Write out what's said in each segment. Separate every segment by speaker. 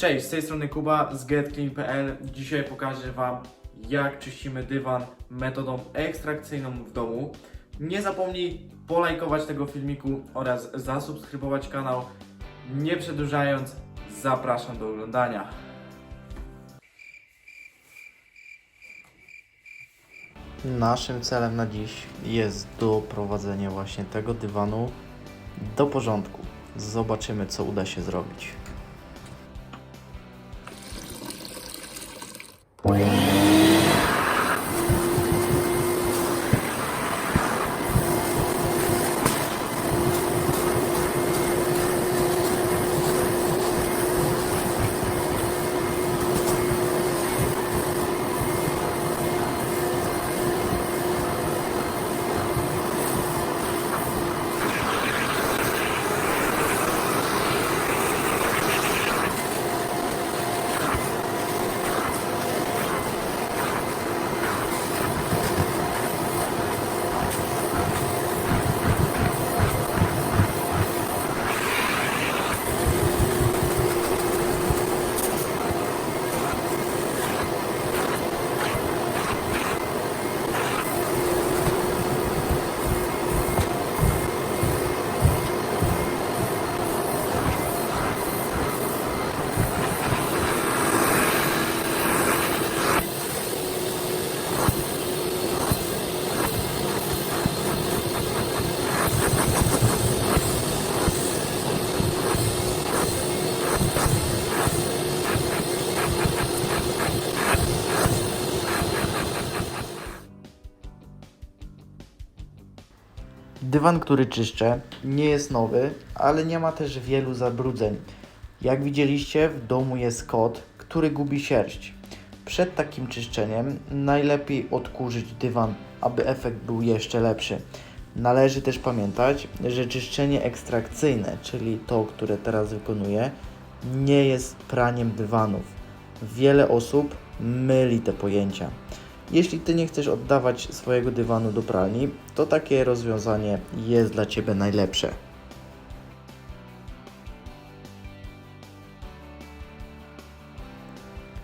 Speaker 1: Cześć, z tej strony Kuba z getclean.pl. Dzisiaj pokażę Wam, jak czyścimy dywan metodą ekstrakcyjną w domu. Nie zapomnij polajkować tego filmiku oraz zasubskrybować kanał. Nie przedłużając, zapraszam do oglądania.
Speaker 2: Naszym celem na dziś jest doprowadzenie właśnie tego dywanu do porządku. Zobaczymy, co uda się zrobić. Wow. Dywan, który czyszczę, nie jest nowy, ale nie ma też wielu zabrudzeń. Jak widzieliście, w domu jest kot, który gubi sierść. Przed takim czyszczeniem najlepiej odkurzyć dywan, aby efekt był jeszcze lepszy. Należy też pamiętać, że czyszczenie ekstrakcyjne, czyli to, które teraz wykonuję, nie jest praniem dywanów. Wiele osób myli te pojęcia. Jeśli Ty nie chcesz oddawać swojego dywanu do pralni, to takie rozwiązanie jest dla Ciebie najlepsze.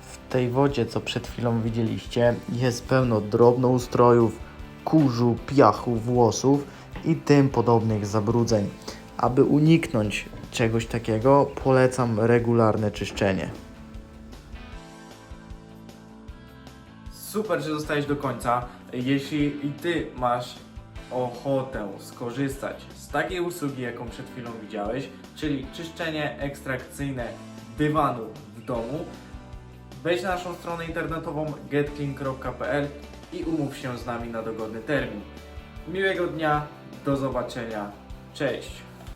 Speaker 2: W tej wodzie, co przed chwilą widzieliście, jest pełno drobnoustrojów, kurzu, piachu, włosów i tym podobnych zabrudzeń. Aby uniknąć czegoś takiego, polecam regularne czyszczenie.
Speaker 1: Super, że zostałeś do końca. Jeśli i Ty masz ochotę skorzystać z takiej usługi, jaką przed chwilą widziałeś, czyli czyszczenie ekstrakcyjne dywanu w domu, wejdź na naszą stronę internetową getclean.pl i umów się z nami na dogodny termin. Miłego dnia, do zobaczenia, cześć!